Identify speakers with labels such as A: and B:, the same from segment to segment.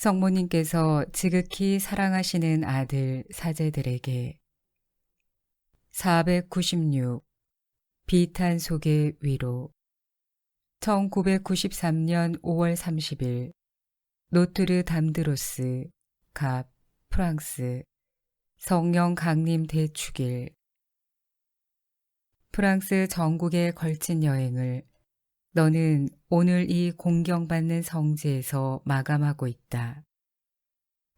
A: 성모님께서 지극히 사랑하시는 아들 사제들에게 496 비탄 속의 위로 1993년 5월 30일 노트르 담드로스 갑 프랑스 성령 강림 대축일 프랑스 전국에 걸친 여행을 너는 오늘 이 공경받는 성지에서 마감하고 있다.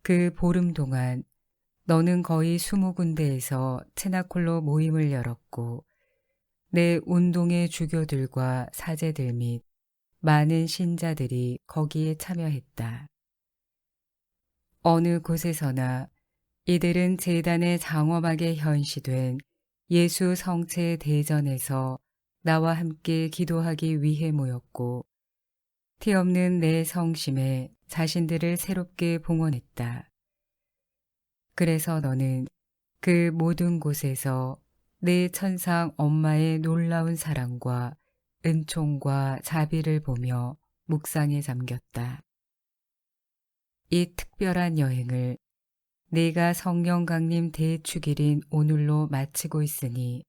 A: 그 보름 동안 너는 거의 20군데에서 체나콜로 모임을 열었고 내 운동의 주교들과 사제들 및 많은 신자들이 거기에 참여했다. 어느 곳에서나 이들은 재단에 장엄하게 현시된 예수 성체 대전에서 나와 함께 기도하기 위해 모였고 티 없는 내 성심에 자신들을 새롭게 봉헌했다. 그래서 너는 그 모든 곳에서 내 천상 엄마의 놀라운 사랑과 은총과 자비를 보며 묵상에 잠겼다. 이 특별한 여행을 내가 성령 강림 대축일인 오늘로 마치고 있으니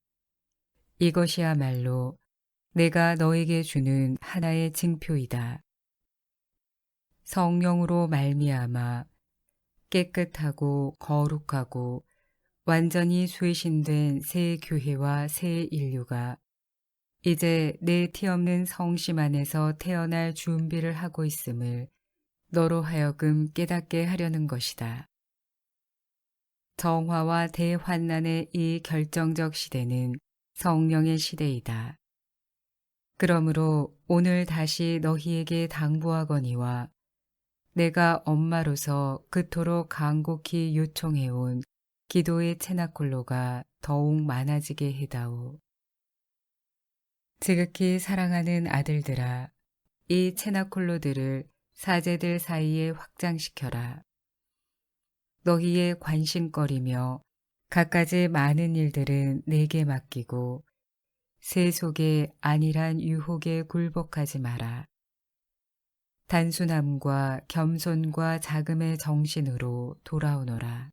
A: 이것이야말로 내가 너에게 주는 하나의 징표이다. 성령으로 말미암아 깨끗하고 거룩하고 완전히 쇄신된 새 교회와 새 인류가 이제 내 티 없는 성심 안에서 태어날 준비를 하고 있음을 너로 하여금 깨닫게 하려는 것이다. 정화와 대환난의 이 결정적 시대는 성령의 시대이다. 그러므로 오늘 다시 너희에게 당부하거니와 내가 엄마로서 그토록 간곡히 요청해온 기도의 체나콜로가 더욱 많아지게 해다오. 지극히 사랑하는 아들들아, 이 체나콜로들을 사제들 사이에 확장시켜라. 너희의 관심거리며 갖가지 많은 일들은 내게 맡기고 세속의 안일한 유혹에 굴복하지 마라. 단순함과 겸손과 자금의 정신으로 돌아오너라.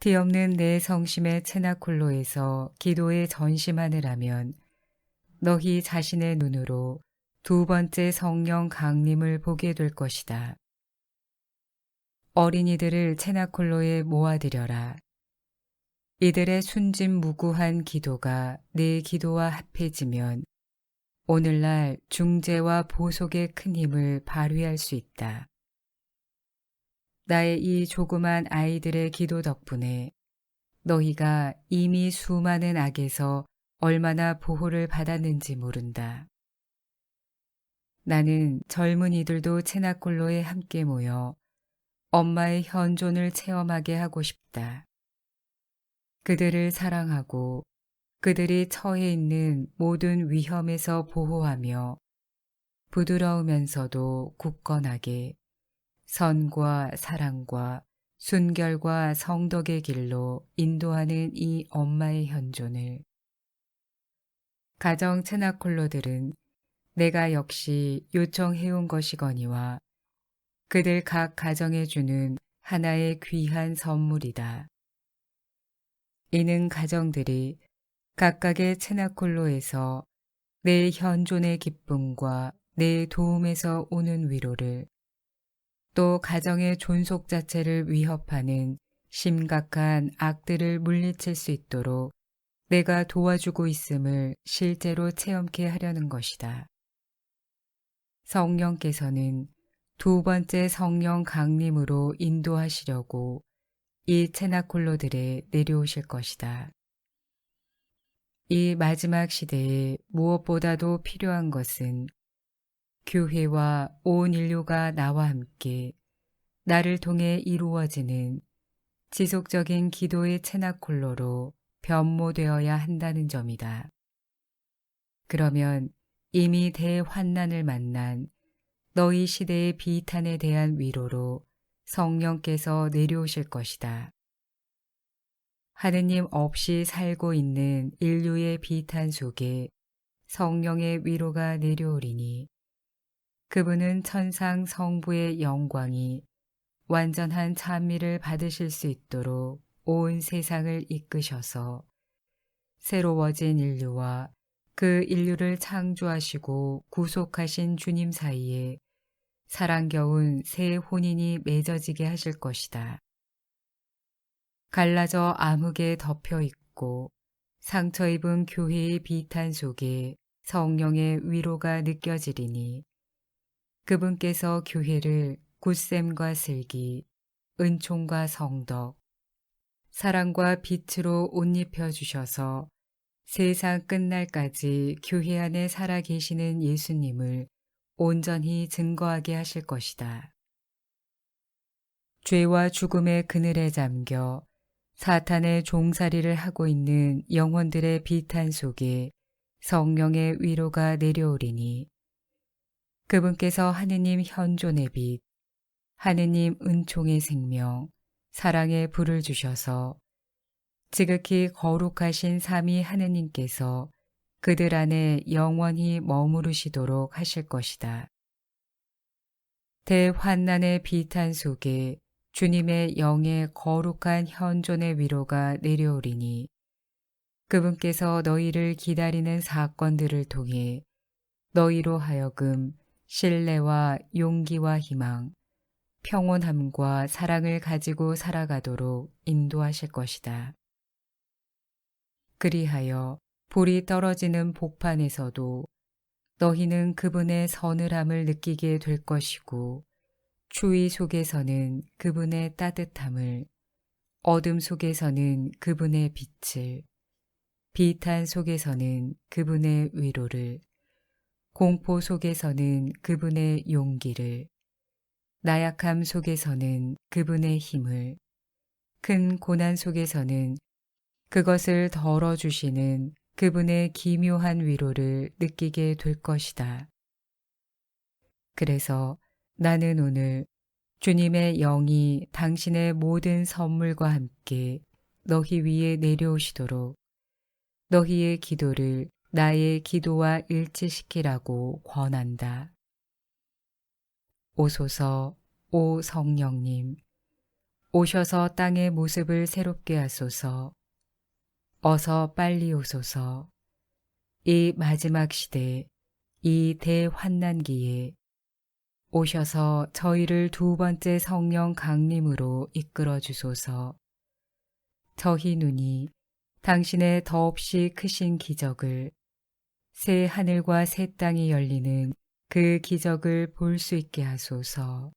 A: 뒤없는 내 성심의 체나콜로에서 기도에 전심하느라면 너희 자신의 눈으로 두 번째 성령 강림을 보게 될 것이다. 어린이들을 체나콜로에 모아들여라. 이들의 순진무구한 기도가 내 기도와 합해지면 오늘날 중재와 보속의 큰 힘을 발휘할 수 있다. 나의 이 조그만 아이들의 기도 덕분에 너희가 이미 수많은 악에서 얼마나 보호를 받았는지 모른다. 나는 젊은이들도 체나콜로에 함께 모여 엄마의 현존을 체험하게 하고 싶다. 그들을 사랑하고 그들이 처해 있는 모든 위험에서 보호하며 부드러우면서도 굳건하게 선과 사랑과 순결과 성덕의 길로 인도하는 이 엄마의 현존을 가정 체나콜로들은 내가 역시 요청해온 것이거니와 그들 각 가정에 주는 하나의 귀한 선물이다. 이는 가정들이 각각의 체나콜로에서 내 현존의 기쁨과 내 도움에서 오는 위로를 또 가정의 존속 자체를 위협하는 심각한 악들을 물리칠 수 있도록 내가 도와주고 있음을 실제로 체험케 하려는 것이다. 성령께서는 두 번째 성령 강림으로 인도하시려고 이 체나콜로들에 내려오실 것이다. 이 마지막 시대에 무엇보다도 필요한 것은 교회와 온 인류가 나와 함께 나를 통해 이루어지는 지속적인 기도의 체나콜로로 변모되어야 한다는 점이다. 그러면 이미 대환난을 만난 너희 시대의 비탄에 대한 위로로 성령께서 내려오실 것이다. 하느님 없이 살고 있는 인류의 비탄 속에 성령의 위로가 내려오리니 그분은 천상 성부의 영광이 완전한 찬미를 받으실 수 있도록 온 세상을 이끄셔서 새로워진 인류와 그 인류를 창조하시고 구속하신 주님 사이에 사랑겨운 새 혼인이 맺어지게 하실 것이다. 갈라져 암흑에 덮여 있고 상처 입은 교회의 비탄 속에 성령의 위로가 느껴지리니 그분께서 교회를 굳셈과 슬기, 은총과 성덕, 사랑과 빛으로 옷 입혀 주셔서 세상 끝날까지 교회 안에 살아 계시는 예수님을 온전히 증거하게 하실 것이다. 죄와 죽음의 그늘에 잠겨 사탄의 종살이를 하고 있는 영혼들의 비탄 속에 성령의 위로가 내려오리니 그분께서 하느님 현존의 빛, 하느님 은총의 생명, 사랑의 불을 주셔서 지극히 거룩하신 삼위 하느님께서 그들 안에 영원히 머무르시도록 하실 것이다. 대환난의 비탄 속에 주님의 영의 거룩한 현존의 위로가 내려오리니 그분께서 너희를 기다리는 사건들을 통해 너희로 하여금 신뢰와 용기와 희망, 평온함과 사랑을 가지고 살아가도록 인도하실 것이다. 그리하여 불이 떨어지는 복판에서도 너희는 그분의 서늘함을 느끼게 될 것이고 추위 속에서는 그분의 따뜻함을 어둠 속에서는 그분의 빛을 비탄 속에서는 그분의 위로를 공포 속에서는 그분의 용기를 나약함 속에서는 그분의 힘을 큰 고난 속에서는 그것을 덜어주시는 그분의 기묘한 위로를 느끼게 될 것이다. 그래서 나는 오늘 주님의 영이 당신의 모든 선물과 함께 너희 위에 내려오시도록 너희의 기도를 나의 기도와 일치시키라고 권한다. 오소서, 오 성령님, 오셔서 땅의 모습을 새롭게 하소서, 어서 빨리 오소서, 이 마지막 시대, 이 대환난기에 오셔서 저희를 두 번째 성령 강림으로 이끌어 주소서. 저희 눈이 당신의 더없이 크신 기적을 새 하늘과 새 땅이 열리는 그 기적을 볼 수 있게 하소서.